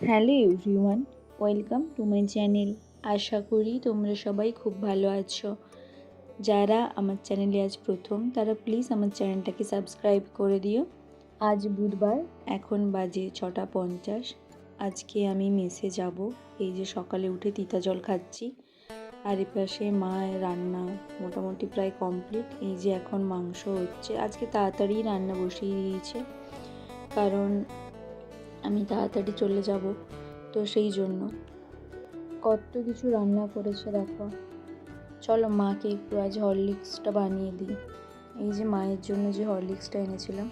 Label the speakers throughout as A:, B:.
A: Hello everyone, welcome to my channel. আশা করি তোমরা সবাই খুব ভালো আছো। যারা আমার চ্যানেলে আজ প্রথম, তারা প্লিজ আমার চ্যানেলটাকে সাবস্ক্রাইব করে দিও। আজ বুধবার, এখন বাজে ছটা পঞ্চাশ। আজকে আমি মেসে যাব। এই যে সকালে উঠে তিতা জল খাচ্ছি। আর এপাশে মা রান্না মোটামুটি প্রায় কমপ্লিট এই যে এখন মাংস হচ্ছে। আজকে তাড়াতাড়ি রান্না বসিয়ে দিয়েছে। কারণ আমি তাড়াতাড়ি চলে যাব, তো সেই জন্য। কত কিছু রান্না করেছে দেখো। চলো মাকে একটু আজ হরলিক্সটা বানিয়ে দিই। এই যে মায়ের জন্য যে হরলিক্সটা এনেছিলাম,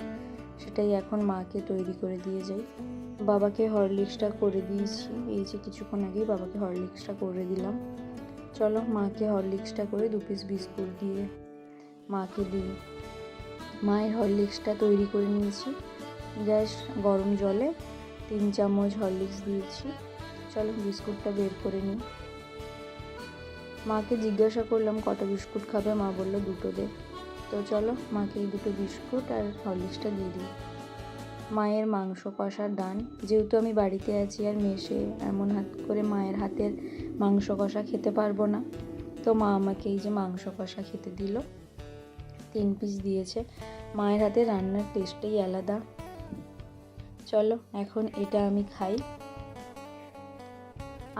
A: সেটাই এখন মাকে তৈরি করে দিয়ে যাই। বাবাকে হরলিক্সটা করে দিয়েছি। এই যে কিছুক্ষণ আগেই বাবাকে হরলিক্সটা করে দিলাম। চলো মাকে হরলিক্সটা করে দু পিস বিস্কুট দিয়ে মাকে দিই। মায়ের হরলিক্সটা তৈরি করে নিয়েছি। গ্যাস গরম জলে তিন চামচ হরলিক্স দিয়েছি। চলো বিস্কুটটা বের করে নিই। মাকে জিজ্ঞাসা করলাম, কটা বিস্কুট খাবে? মা বলল, দুটো দে। তো চলো মাকে এই দুটো বিস্কুট আর হরলিক্সটা দিয়ে দিই। মায়ের মাংস কষার ডান যেহেতু আমি বাড়িতে আছি আর মেশে এমন হাত করে মায়ের হাতের মাংস কষা খেতে পারব না। তো মা আমাকে এই যে মাংস কষা খেতে দিল। তিন পিস দিয়েছে। মায়ের হাতে রান্নার টেস্টটাই আলাদা। চলো, এখন এটা আমি খাই।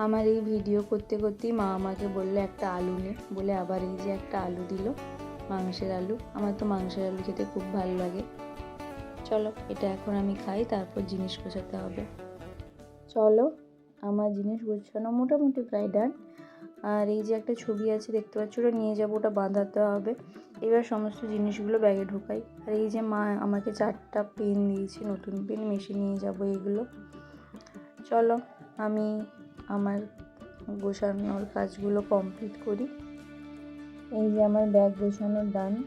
A: আমার এই ভিডিও করতে করতেই মা আমাকে বলল একটা আলু নে, বলে আবার এই যে একটা আলু দিল, মাংসের আলু। আমার তো মাংসের আলু খেতে খুব ভালো লাগে। চলো, এটা এখন আমি খাই, তারপর জিনিস গোছাতে হবে। চলো, আমার জিনিস গোছানো মোটামুটি প্রায় ডান আর এই যে একটা ছবি আছে, দেখতে পাচ্ছ? ওটা নিয়ে যাব, ওটা বাঁধাতে হবে। এবার সমস্ত জিনিসগুলো ব্যাগে ঢোকাই। আর এই যে মা আমাকে চারটা পেন দিয়েছে, নতুন পেন, মেশিন নিয়ে যাব এগুলো। চলো, আমি আমার গোছানোর কাজগুলো কমপ্লিট করি। এই যে আমার ব্যাগ গোছানোর ডান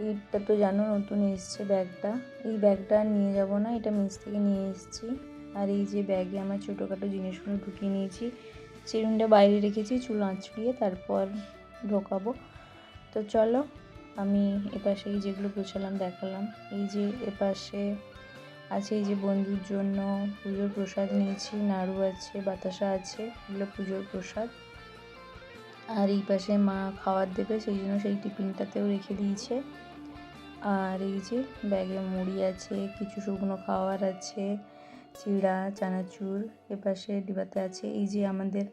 A: এইটা তো জানো, নতুন এসছে ব্যাগটা। এই ব্যাগটা নিয়ে যাব না, এটা মিস থেকে নিয়ে এসেছি। আর এই যে ব্যাগে আমার ছোটোখাটো জিনিসগুলো ঢুকিয়ে নিয়েছি। চিরুনটা বাইরে রেখেছি, চুল আঁচড়িয়ে তারপর ঢোকাবো। তো চলো, আমি এপাশে এই যেগুলো গোছালাম, দেখালাম। এই যে এপাশে আছে, এই যে বন্ধুর জন্য পুজোর প্রসাদ নিয়েছি, নাড়ু আছে, বাতাসা আছে, এগুলো পুজোর প্রসাদ। আর এই পাশে মা খাবার দেবে, সেই জন্য সেই টিফিনটাতেও রেখে দিয়েছে। আর এই যে ব্যাগে মুড়ি আছে, কিছু শুকনো খাবার আছে চিড়া, চানাচুর এপাশে ডিবাতে আছে। এই যে আমাদের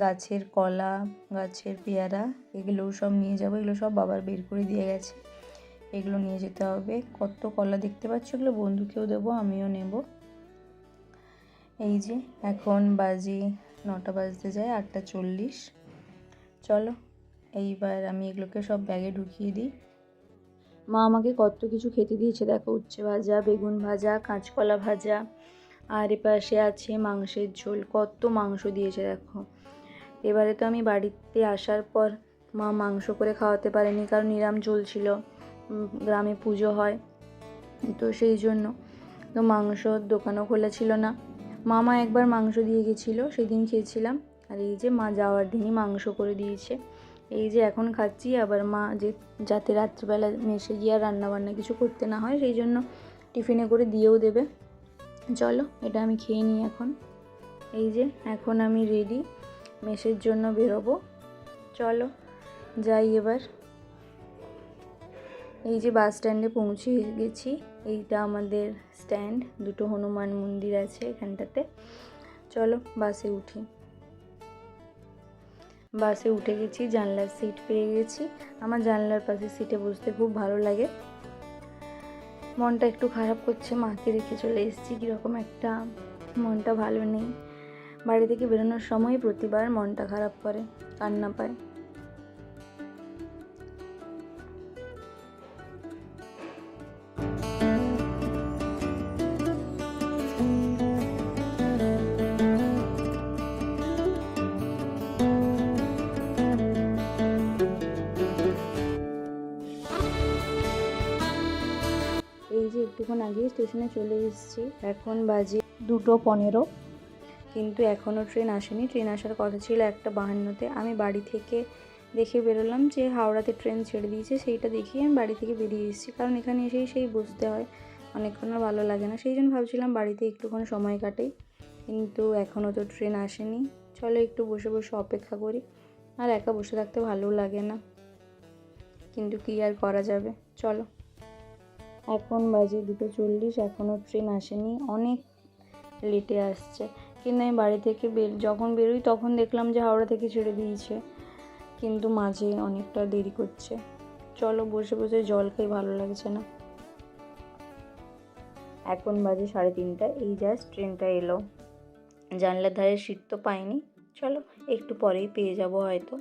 A: গাছের কলা, গাছের পেয়ারা, এগুলোও সব নিয়ে যাব। এগুলো সব বাবার বের করে দিয়ে গেছে। এগুলো নিয়ে যেতে হবে। কত কলা দেখতে পাচ্ছ এগুলো? বন্ধুকেও দেবো, আমিও নেব। এই যে এখন বাজে নটা বাজতে যায়, আটটা চল্লিশ। চলো, এইবার আমি এগুলোকে সব ব্যাগে ঢুকিয়ে দিই। মা আমাকে কত কিছু খেতে দিয়েছে। দেখো উচ্ছে ভাজা, বেগুন ভাজা, কাঁচকলা ভাজা আর এপাশে আছে মাংসের ঝোল। কত মাংস দিয়েছে দেখো। এবারে তো আমি বাড়িতে আসার পর মা মাংস করে খাওয়াতে পারেনি কারণ নিরাম চলছিল গ্রামে পুজো হয়। তো সেই জন্য তো মাংসর দোকানও খোলা ছিল না। মামা একবার মাংস দিয়ে গেছিল, সেদিন খেয়েছিলাম। আর এই যে মা যাওয়ার দিনই মাংস করে দিয়েছে। এই যে এখন খাচ্ছি, আবার মা যে যাতে রাত্রিবেলা মেসে গিয়ে আর রান্নাবান্না কিছু করতে না হয়, সেই জন্য টিফিনে করে দিয়েও দেবে। চলো, এটা আমি খেয়ে নিই এখন। এই যে, এখন আমি রেডি মেসের জন্য বেরোবো। চলো, যাই এবার। এই যে বাস স্ট্যান্ডে পৌঁছে গেছি, এইটা আমাদের স্ট্যান্ড দুটো হনুমান মন্দির আছে এখানটাতে। চলো বাসে উঠি। বাসে উঠে গেছি, জানলার সিট পেয়ে গেছি। আমার জানলার পাশে সিটে বসতে খুব ভালো লাগে। মনটা একটু খারাপ করছে, মাকে রেখে চলে এসেছি, কীরকম একটা মনটা ভালো নেই। বাড়ি থেকে বেরোনোর সময় প্রতিবার মনটা খারাপ করে, কান্না পায়। আগে স্টেশনে চলে এসেছি। এখন বাজে দুটো পনেরো। কিন্তু এখনও ট্রেন আসেনি। ট্রেন আসার কথা ছিল একটা বাহান্নতে। আমি বাড়ি থেকে দেখে বেরোলাম যে হাওড়াতে ট্রেন ছেড়ে দিয়েছে। সেইটা দেখিয়ে আমি বাড়ি থেকে বেরিয়ে এসেছি। কারণ এখানে এসেই সেই বসতে হয়। অনেকক্ষণ আর ভালো লাগে না। সেই জন্য ভাবছিলাম বাড়িতে একটুক্ষণ সময় কাটাই। কিন্তু এখনও তো ট্রেন আসেনি। চলো একটু বসে বসে অপেক্ষা করি। আর একা বসে থাকতে ভালো লাগে না। কিন্তু কী আর করা যাবে? চলো। এখন বাজে দুটো চল্লিশ এখনও ট্রেন আসেনি, অনেক লেটে আসছে। কিন্তু আমি বাড়ি থেকে বের, যখন বেরোই তখন দেখলাম যে হাওড়া থেকে ছেড়ে দিয়েছে। কিন্তু মাঝে অনেকটা দেরি করছে। চলো বসে বসে জল খাই, ভালো লাগছে না। এখন বাজে সাড়ে তিনটা, এই জাস্ট ট্রেনটা এলো। জানলার ধারে সিট তো পাইনি। চলো, একটু পরেই পেয়ে যাব হয়তো।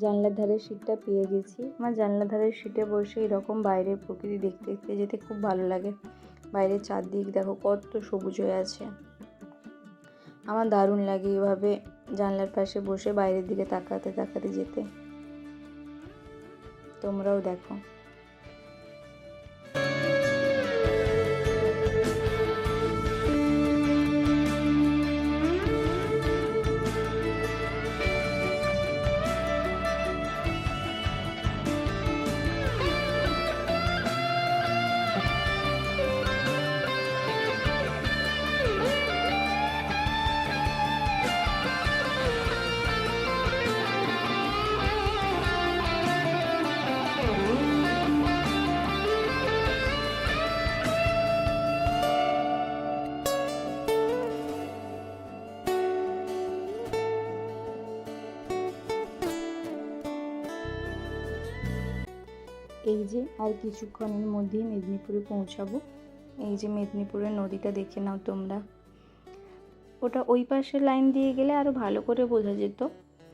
A: জানলার ধারের সিটটা পেয়ে গেছি। আমার জানলার ধারের সিটে বসে এরকম বাইরের প্রকৃতি দেখতে দেখতে যেতে খুব ভালো লাগে। বাইরের চারদিক দেখো কত সবুজ হয়ে আছে। আমার দারুণ লাগে এভাবে জানলার পাশে বসে বাইরের দিকে তাকাতে তাকাতে যেতে। তোমরাও দেখো। এই যে, আর কিছুক্ষণের মধ্যেই মেদিনীপুরে পৌঁছাবো। এই যে মেদিনীপুরের নদীটা দেখে নাও তোমরা। ওটা ওই পাশে লাইন দিয়ে গেলে আরও ভালো করে বোঝা যেত।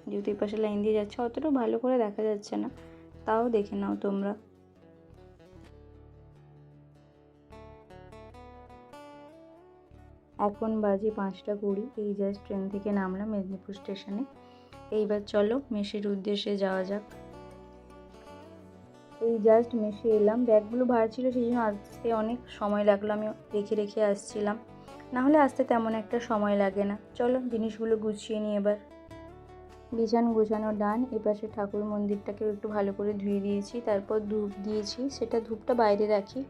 A: যেহেতু এই পাশে লাইন দিয়ে যাচ্ছে অতটা ভালো করে দেখা যাচ্ছে না। তাও দেখে নাও তোমরা। এখন বাজে পাঁচটা কুড়ি, এই জাস্ট ট্রেন থেকে নামলাম মেদিনীপুর স্টেশনে। এইবার চলো, মেসের উদ্দেশ্যে যাওয়া যাক। এই জাস্ট মেসে এলাম। ব্যাগগুলো ভার ছিল, সেই জন্য আসতে অনেক সময় লাগল। আমি রেখে রেখে আসছিলাম। না হলে আসতে তেমন একটা সময় লাগে না। চলো, জিনিসগুলো গুছিয়ে নিই এবার। বিছান গোছানো ডান এপাশে ঠাকুর মন্দিরটাকে একটু ভালো করে ধুয়ে দিয়েছি। তারপর ধূপ দিয়েছি। সেটা ধূপটা বাইরে রাখি।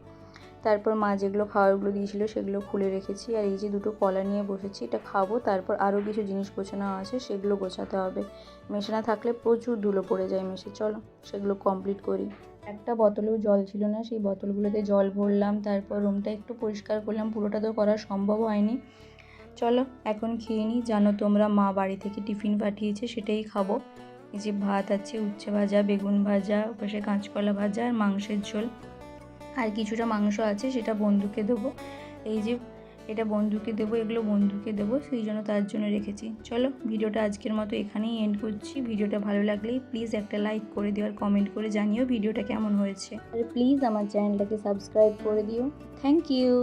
A: তারপর মা যেগুলো খাওয়ারগুলো দিয়েছিল, সেগুলো খুলে রেখেছি। আর এই যে দুটো কলা নিয়ে বসেছি, এটা খাব। তারপর আরও কিছু জিনিস গোছানো আছে, সেগুলো গোছাতে হবে। মেশে না থাকলে প্রচুর ধুলো পড়ে যায় মেশে। চলো, সেগুলো কমপ্লিট করি। একটা বোতলেও জল ছিল না, সেই বোতলগুলোতে জল ভরলাম, তারপর রুমটা একটু পরিষ্কার করলাম, পুরোটা তো করা সম্ভব হয়নি। চলো, এখন খেয়ে নিই, জানো তোমরা মা বাড়ি থেকে টিফিন পাঠিয়েছে, সেটাই খাব। এই যে ভাত আছে, উচ্ছে ভাজা, বেগুন ভাজা পাশে কাঁচকলা ভাজা আর মাংসের ঝোল। আর কিছুটা মাংস আছে, সেটা বন্ধুকে দেবো। এই যে এটা বন্ধুকে দেবো, এগুলো বন্ধুকে দেবো, সেই জন্য তার জন্য রেখেছি। চলো, ভিডিওটা আজকের মতো এখানেই এন্ড করছি। ভিডিওটা ভালো লাগলে প্লিজ একটা লাইক করে দিও আর কমেন্ট করে জানিও ভিডিওটা কেমন হয়েছে। আর প্লিজ আমার চ্যানেলটাকে সাবস্ক্রাইব করে দিও। Thank you